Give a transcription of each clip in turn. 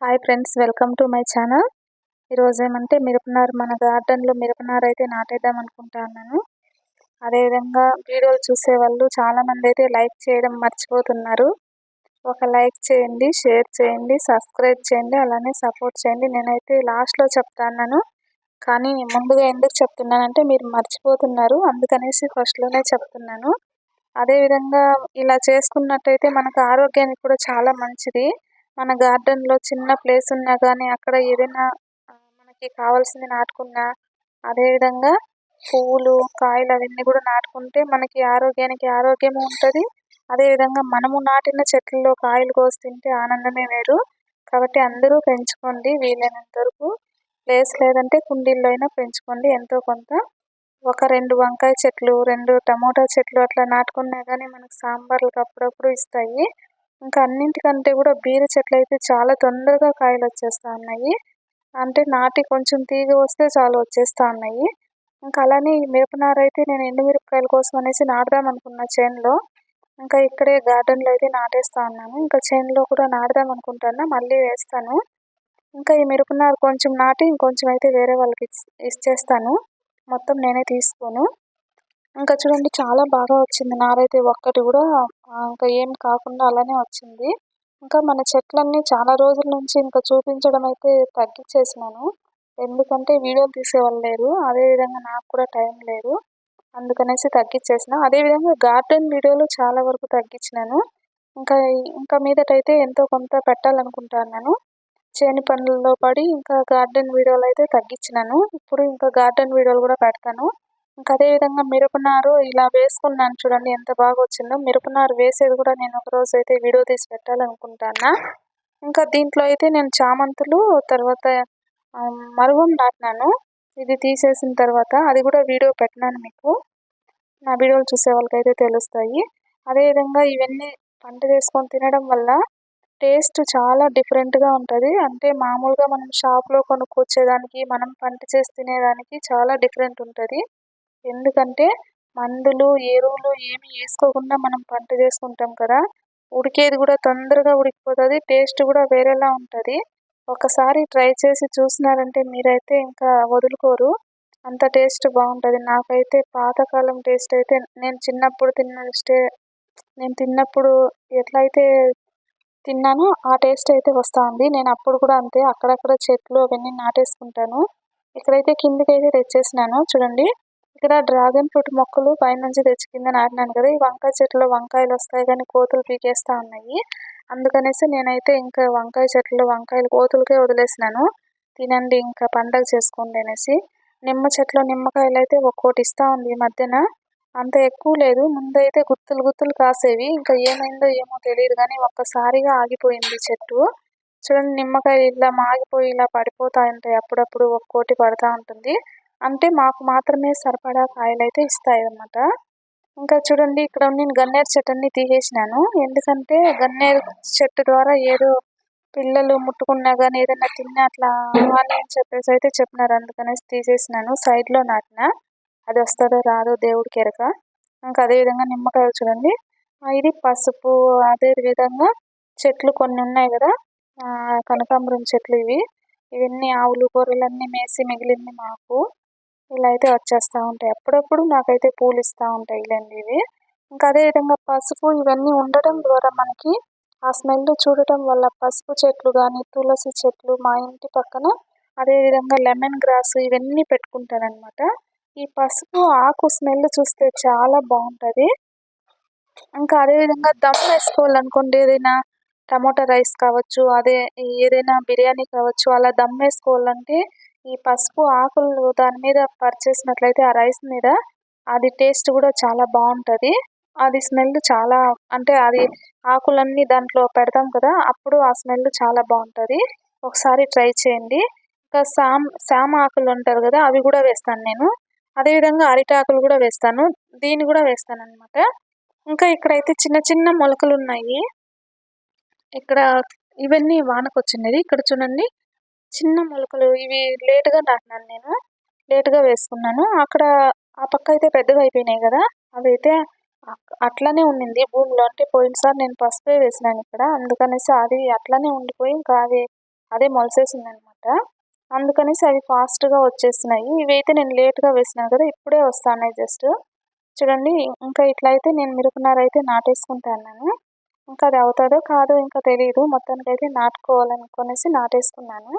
Hi friends welcome to my channel ఈరోజు ఏమంటే మిరపనారు మన గార్డెన్లో మిరపనారు అయితే నాటేద్దాం అనుకుంటున్నాను అదేవిధంగా వీడియోలు చూసే వాళ్ళు చాలామంది అయితే లైక్ చేయడం మర్చిపోతున్నారు. ఒక లైక్ చేయండి షేర్ చేయండి సబ్స్క్రైబ్ చేయండి అలానే సపోర్ట్ చేయండి. నేనైతే లాస్ట్లో చెప్తాను కానీ ముందుగా ఎందుకు చెప్తున్నానంటే మీరు మర్చిపోతున్నారు. అందుకనేసి ఫస్ట్లోనే చెప్తున్నాను. అదేవిధంగా ఇలా చేసుకున్నట్టయితే మనకు ఆరోగ్యానికి కూడా చాలా మంచిది. మన గార్డెన్లో చిన్న ప్లేస్ ఉన్నా కానీ అక్కడ ఏదైనా మనకి కావాల్సింది నాటుకున్నా అదేవిధంగా పువ్వులు కాయలు అవన్నీ కూడా నాటుకుంటే మనకి ఆరోగ్యానికి ఆరోగ్యం ఉంటుంది. అదేవిధంగా మనము నాటిన చెట్లలో కాయలు కోసి తింటే ఆనందమే వేరు. కాబట్టి అందరూ పెంచుకోండి వీలైనంత వరకు. ప్లేస్ లేదంటే కుండీల్లో అయినా పెంచుకోండి. ఎంతో కొంత ఒక రెండు వంకాయ చెట్లు రెండు టమోటా చెట్లు అట్లా నాటుకున్నా కానీ మనకు సాంబార్లకు అప్పుడప్పుడు ఇస్తాయి. ఇంకా అన్నింటికంటే కూడా బీర చెట్లు అయితే చాలా తొందరగా కాయలు వచ్చేస్తూ ఉన్నాయి అంటే నాటి కొంచెం తీగ వస్తే చాలు వచ్చేస్తూ ఉన్నాయి ఇంకా అలానే ఈ మిరపనారు అయితే నేను ఎండుమిరపకాయల కోసం అనేసి నాటుదాం అనుకున్న చేనులో. ఇంకా ఇక్కడే గార్డెన్లో అయితే నాటేస్తా ఉన్నాను ఇంకా చేనులో కూడా నాటుదాం అనుకుంటున్నా మళ్ళీ వేస్తాను. ఇంకా ఈ మిరపనారు కొంచెం నాటి ఇంకొంచెం అయితే వేరే వాళ్ళకి ఇచ్చేస్తాను. మొత్తం నేనే తీసుకోను. ఇంకా చూడండి చాలా బాగా వచ్చింది. నారైతే ఒక్కటి కూడా ఇంకా ఏం కాకుండా అలానే వచ్చింది. ఇంకా మన చెట్లన్నీ చాలా రోజుల నుంచి ఇంకా చూపించడం అయితే తగ్గించేసినాను. ఎందుకంటే వీడియోలు తీసేవాళ్ళు లేరు. అదేవిధంగా నాకు కూడా టైం లేదు. అందుకనేసి తగ్గించేసిన. అదేవిధంగా గార్డెన్ వీడియోలు చాలా వరకు తగ్గించినాను. ఇంకా ఇంకా మీదటైతే ఎంతో కొంత పెట్టాలనుకుంటున్నాను చేని పనుల్లో పడి ఇంకా గార్డెన్ వీడియోలు అయితే తగ్గించినాను. ఇప్పుడు ఇంకా గార్డెన్ వీడియోలు కూడా పెడతాను. ఇంకా అదేవిధంగా మిరపనారు ఇలా వేసుకున్నాను చూడండి ఎంత బాగా వచ్చిందో మిరపనారు వేసేది కూడా నేను ఒక రోజు అయితే వీడియో తీసి పెట్టాలనుకుంటాను ఇంకా దీంట్లో అయితే నేను చామంతులు తర్వాత మరువం నాటినాను. ఇది తీసేసిన తర్వాత అది కూడా వీడియో పెట్టినాను మీకు. నా వీడియోలు చూసే వాళ్ళకైతే తెలుస్తాయి. అదేవిధంగా ఇవన్నీ పంట వేసుకొని తినడం వల్ల టేస్ట్ చాలా డిఫరెంట్గా ఉంటుంది. అంటే మామూలుగా మనం షాప్లో కొనుక్కొచ్చేదానికి మనం పంట చేసి తినేదానికి చాలా డిఫరెంట్ ఉంటుంది. ఎందుకంటే మందులు ఎరువులు ఏమి వేసుకోకుండా మనం పంట చేసుకుంటాం కదా ఉడికేది కూడా తొందరగా ఉడికిపోతుంది టేస్ట్ కూడా వేరేలా ఉంటుంది. ఒకసారి ట్రై చేసి చూసినారంటే మీరైతే ఇంకా వదులుకోరు. అంత టేస్ట్ బాగుంటుంది. నాకైతే పాతకాలం టేస్ట్ అయితే నేను చిన్నప్పుడు తిన్న స్టే నేను తిన్నప్పుడు ఎట్లయితే తిన్నానో ఆ టేస్ట్ అయితే వస్తూ ఉంది. నేను అప్పుడు కూడా అంతే అక్కడక్కడ చెట్లు అవన్నీ నాటేసుకుంటాను. ఇక్కడైతే కిందకి అయితే తెచ్చేసినాను. చూడండి. ఇక్కడ డ్రాగన్ ఫ్రూట్ మొక్కలు పైనుంచి తెచ్చి కింద నాటినాను కదా ఈ వంకాయ చెట్లు వంకాయలు వస్తాయి కానీ కోతులు పీకేస్తూ ఉన్నాయి. అందుకనేసి నేనైతే ఇంకా వంకాయ చెట్లు వంకాయలు కోతులకే వదిలేసినాను. తినండి ఇంకా పండగ చేసుకోండి అనేసి. నిమ్మ చెట్లు నిమ్మకాయలు అయితే ఒక్కోటి ఇస్తూ ఉంది ఈ మధ్యన. అంత ఎక్కువ లేదు ముందైతే గుత్తులు గుత్తులు కాసేవి. ఇంకా ఏమైందో ఏమో తెలియదు కానీ ఒక్కసారిగా ఆగిపోయింది చెట్టు. చూడండి నిమ్మకాయలు ఇలా మాగిపోయి ఇలా పడిపోతూ ఉంటాయి. అప్పుడప్పుడు ఒక్కోటి పడుతూ ఉంటుంది. అంటే మాకు మాత్రమే సరిపడా కాయలు అయితే ఇస్తాయి అన్నమాట ఇంకా చూడండి ఇక్కడ నేను గన్నేరు చెట్టుని తీసేసినాను. ఎందుకంటే గన్నేరు చెట్టు ద్వారా ఏదో పిల్లలు ముట్టుకున్నా కానీ ఏదైనా తిన్నా అట్లా అని చెప్పేసి అయితే చెప్పినారు. అందుకనేసి తీసేసినాను. సైడ్లో నాటిన అది వస్తుందో రాదో దేవుడికి ఎరక ఇంకా అదేవిధంగా నిమ్మకాయలు చూడండి. ఇది పసుపు అదే విధంగా చెట్లు కొన్ని ఉన్నాయి కదా. కనకాంబరం చెట్లు ఇవి. ఇవన్నీ ఆవులు గొర్రెలన్నీ మేసి మిగిలింది మాకు. ఇలా అయితే వచ్చేస్తూ ఉంటాయి. అప్పుడప్పుడు నాకైతే పూలు ఇస్తూ ఉంటాయి ఇలాంటి ఇవి ఇంకా అదేవిధంగా పసుపు ఇవన్నీ ఉండటం ద్వారా మనకి ఆ స్మెల్ చూడటం వల్ల పసుపు చెట్లు కానీ తులసి చెట్లు మా ఇంటి పక్కన అదేవిధంగా లెమన్ గ్రాస్ ఇవన్నీ పెట్టుకుంటారనమాట ఈ పసుపు ఆకు స్మెల్ చూస్తే చాలా బాగుంటుంది. ఇంకా అదేవిధంగా దమ్ వేసుకోవాలనుకోండి ఏదైనా టమోటా రైస్ కావచ్చు అదే ఏదైనా బిర్యానీ కావచ్చు అలా దమ్ వేసుకోవాలంటే ఈ పసుపు ఆకులు దాని మీద పరిచేసినట్లయితే ఆ రైస్ మీద అది టేస్ట్ కూడా చాలా బాగుంటుంది. అది స్మెల్ చాలా అంటే అది ఆకులన్నీ దాంట్లో పెడతాం కదా అప్పుడు ఆ స్మెల్ చాలా బాగుంటుంది. ఒకసారి ట్రై చేయండి. ఇంకా సామ్ సామ ఆకులు ఉంటారు కదా అవి కూడా వేస్తాను నేను. అదేవిధంగా అరిటాకులు కూడా వేస్తాను. దీన్ని కూడా వేస్తాను అనమాట ఇంకా ఇక్కడైతే చిన్న చిన్న మొలకలు ఉన్నాయి. ఇక్కడ ఇవన్నీ వానకొచ్చినది ఇక్కడ చూడండి. చిన్న మొలకలు ఇవి లేటుగా నాటినాను నేను. లేటుగా వేసుకున్నాను. అక్కడ ఆ పక్క అయితే పెద్దగా అయిపోయినాయి కదా అవి అయితే అట్లనే ఉండింది భూమిలో. అంటే పోయినసారి నేను పసుపే వేసినాను ఇక్కడ. అందుకనేసి అది అట్లానే ఉండిపోయి ఇంకా అది అదే మొలసేసింది అనమాట అందుకనేసి అవి ఫాస్ట్గా వచ్చేస్తున్నాయి ఇవైతే నేను లేట్గా వేసినాను కదా ఇప్పుడే వస్తున్నాయి జస్ట్. చూడండి ఇంకా ఇట్లా అయితే నేను మిరపనార అయితే నాటేసుకుంటాను ఇంకా అది అవుతుందో కాదో ఇంకా తెలియదు మొత్తానికి అయితే నాటుకోవాలనుకునేసి నాటేసుకున్నాను.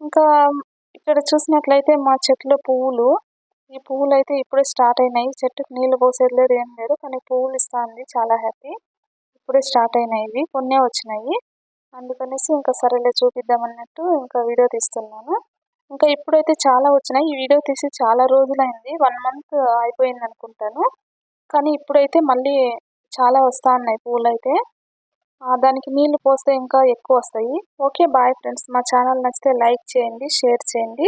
ఇంకా ఇక్కడ చూసినట్లయితే మా చెట్లు పువ్వులు. ఈ పువ్వులు అయితే ఇప్పుడే స్టార్ట్ అయినాయి. చెట్టుకు నీళ్ళు పోసేది లేదు ఏం లేదు. కానీ పువ్వులు ఇస్తుంది. చాలా హ్యాపీ. ఇప్పుడే స్టార్ట్ అయినాయి ఇవి. కొన్నే వచ్చినాయి. అందుకనేసి ఇంకా సరేలే చూపిద్దామన్నట్టు ఇంకా వీడియో తీస్తున్నాను. ఇంకా ఇప్పుడైతే చాలా వచ్చినాయి. ఈ వీడియో తీసి చాలా రోజులైంది. వన్ మంత్ అయిపోయింది అనుకుంటాను కానీ ఇప్పుడైతే మళ్ళీ చాలా వస్తూ ఉన్నాయి పూలు అయితే దానికి నీళ్ళు పోస్తే ఇంకా ఎక్కువ వస్తాయి. Okay bye friends. మా ఛానల్ నచ్చితే లైక్ చేయండి షేర్ చేయండి.